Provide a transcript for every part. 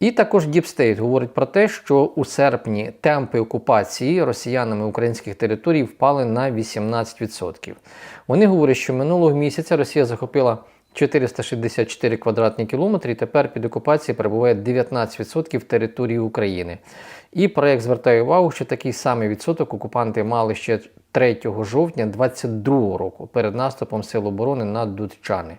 І також State говорить про те, що у серпні темпи окупації росіянами українських територій впали на 18%. Вони говорять, що минулого місяця Росія захопила 464 квадратні кілометри, і тепер під окупацією перебуває 19% території України. І проект звертає увагу, що такий самий відсоток окупанти мали ще 3 жовтня 2022 року перед наступом Сил оборони на Дудчани.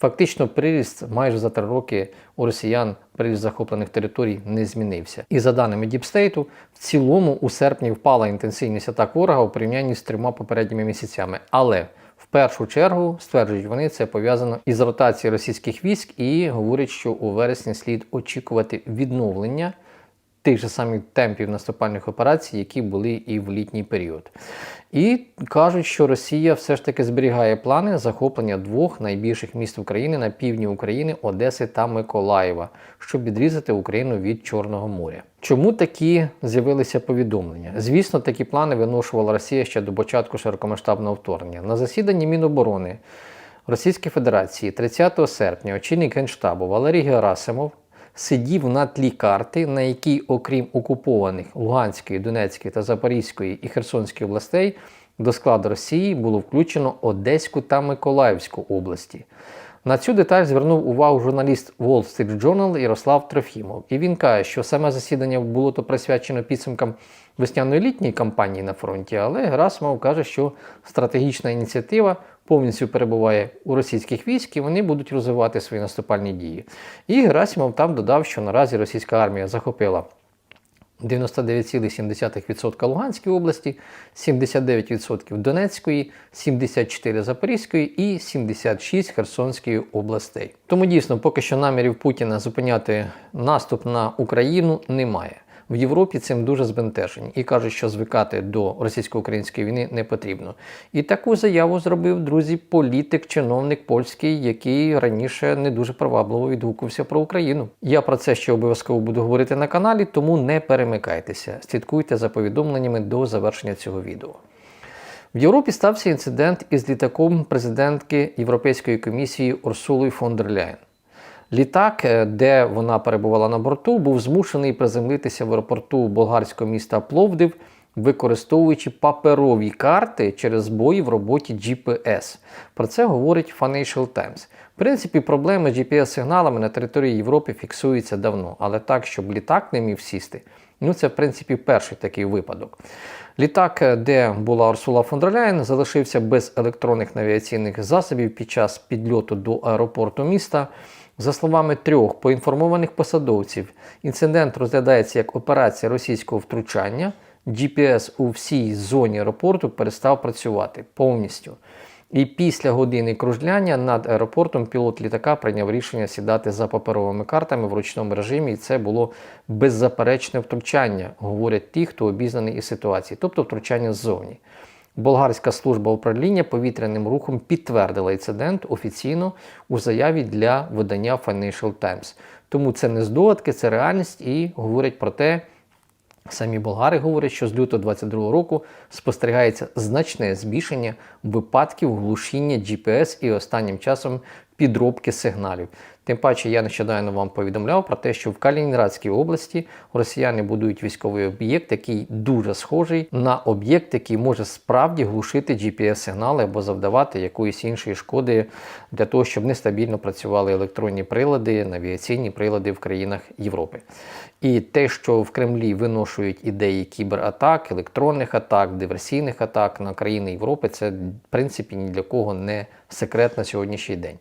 Фактично, приріст майже за три роки у росіян приріст захоплених територій не змінився. І за даними Діпстейту, в цілому у серпні впала інтенсивність атак ворога у порівнянні з трьома попередніми місяцями. Але в першу чергу стверджують вони, це пов'язано із ротацією російських військ і говорять, що у вересні слід очікувати відновлення тих же самих темпів наступальних операцій, які були і в літній період. І кажуть, що Росія все ж таки зберігає плани захоплення двох найбільших міст України на півдні України Одеси та Миколаєва, щоб відрізати Україну від Чорного моря. Чому такі з'явилися повідомлення? Звісно, такі плани виношувала Росія ще до початку широкомасштабного вторгнення. На засіданні Міноборони Російської Федерації 30 серпня очільник Генштабу Валерій Герасимов сидів на тлі карти, на якій, окрім окупованих Луганської, Донецької та Запорізької і Херсонської областей, до складу Росії було включено Одеську та Миколаївську області. На цю деталь звернув увагу журналіст Wall Street Journal Ярослав Трофімов. І він каже, що саме засідання було то присвячено підсумкам весняної літньої кампанії на фронті, але Герасимов каже, що стратегічна ініціатива повністю перебуває у російських військ і вони будуть розвивати свої наступальні дії. І Герасимов там додав, що наразі російська армія захопила 99,7% Луганської області, 79% Донецької, 74% Запорізької і 76% Херсонської областей. Тому дійсно, поки що намірів Путіна зупиняти наступ на Україну немає. В Європі цим дуже збентежені і кажуть, що звикати до російсько-української війни не потрібно. І таку заяву зробив друзі, політик, чиновник польський, який раніше не дуже привабливо відгукувався про Україну. Я про це ще обов'язково буду говорити на каналі, тому не перемикайтеся. Слідкуйте за повідомленнями до завершення цього відео. В Європі стався інцидент із літаком президентки Європейської комісії Урсулою фон дер Ляєн. Літак, е, де вона перебувала на борту, був змушений приземлитися в аеропорту болгарського міста Пловдив, використовуючи паперові карти через збої в роботі GPS. Про це говорить Financial Times. В принципі, проблеми з GPS-сигналами на території Європи фіксуються давно, але так, щоб літак не міг сісти, ну це в принципі перший такий випадок. Літак, е, де була Урсула фон дер залишився без електронних навігаційних засобів під час підльоту до аеропорту міста. За словами трьох поінформованих посадовців, інцидент розглядається як операція російського втручання. GPS у всій зоні аеропорту перестав працювати повністю. І після години кружляння над аеропортом пілот літака прийняв рішення сідати за паперовими картами в ручному режимі, і це було беззаперечне втручання, говорять ті, хто обізнаний із ситуації, тобто втручання ззовні. Болгарська служба управління повітряним рухом підтвердила інцидент офіційно у заяві для видання Financial Times. Тому це не здогадки, це реальність і говорять про те, самі болгари говорять, що з лютого 2022 року спостерігається значне збільшення випадків глушіння GPS і останнім часом підробки сигналів. Тим паче я нещодавно вам повідомляв про те, що в Калінінградській області росіяни будують військовий об'єкт, який дуже схожий на об'єкт, який може справді глушити GPS-сигнали або завдавати якоїсь іншої шкоди для того, щоб нестабільно працювали електронні прилади, навігаційні прилади в країнах Європи. І те, що в Кремлі виношують ідеї кібератак, електронних атак, диверсійних атак на країни Європи, це в принципі ні для кого не секрет на сьогоднішній день.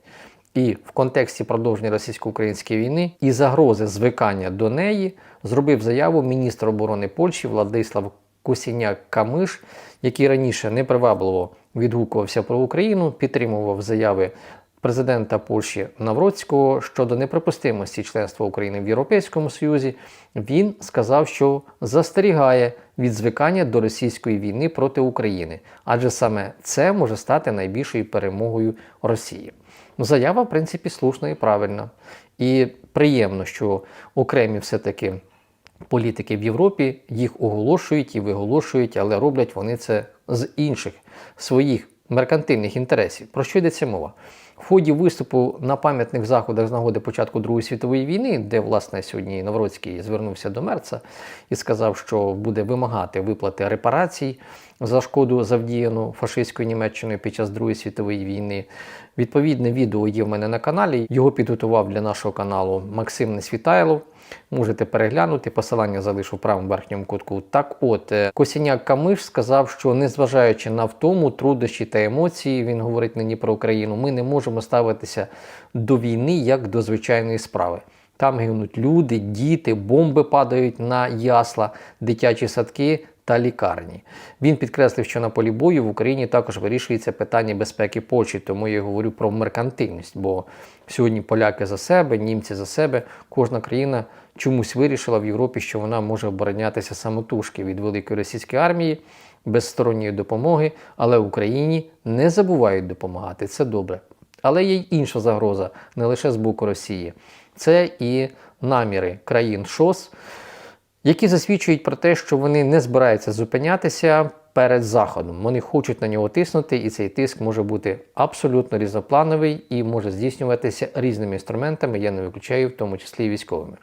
І в контексті продовження російсько-української війни і загрози звикання до неї зробив заяву міністр оборони Польщі Владислав Косіняк-Камиш, який раніше непривабливо відгукувався про Україну, підтримував заяви президента Польщі Навроцького щодо неприпустимості членства України в Європейському Союзі. Він сказав, що застерігає від звикання до російської війни проти України, адже саме це може стати найбільшою перемогою Росії. Ну, Заява, в принципі, слушна і правильна. І приємно, що окремі все-таки політики в Європі їх оголошують і виголошують, але роблять вони це з інших своїх меркантильних інтересів. Про що йдеться мова? В ході виступу на пам'ятних заходах з нагоди початку Другої світової війни, де власне сьогодні Навроцький звернувся до Мерца і сказав, що буде вимагати виплати репарацій за шкоду завдіяну фашистською Німеччиною під час Другої світової війни. Відповідне відео є в мене на каналі. Його підготував для нашого каналу Максим Несвітайлов. Можете переглянути, посилання залишу в правому верхньому кутку. Так от, е, Косіняк Камиш сказав, що незважаючи на втому, труднощі та емоції, він говорить нині про Україну, ми не можемо ставитися до війни як до звичайної справи. Там гинуть люди, діти, бомби падають на ясла, дитячі садки та лікарні. Він підкреслив, що на полі бою в Україні також вирішується питання безпеки Польщі, тому я говорю про меркантильність, бо сьогодні поляки за себе, німці за себе, кожна країна чомусь вирішила в Європі, що вона може оборонятися самотужки від великої російської армії без сторонньої допомоги, але Україні не забувають допомагати. Це добре. Але є й інша загроза, не лише з боку Росії. Це і наміри країн ШОС, які засвідчують про те, що вони не збираються зупинятися перед Заходом. Вони хочуть на нього тиснути, і цей тиск може бути абсолютно різноплановий і може здійснюватися різними інструментами, я не виключаю, в тому числі і військовими.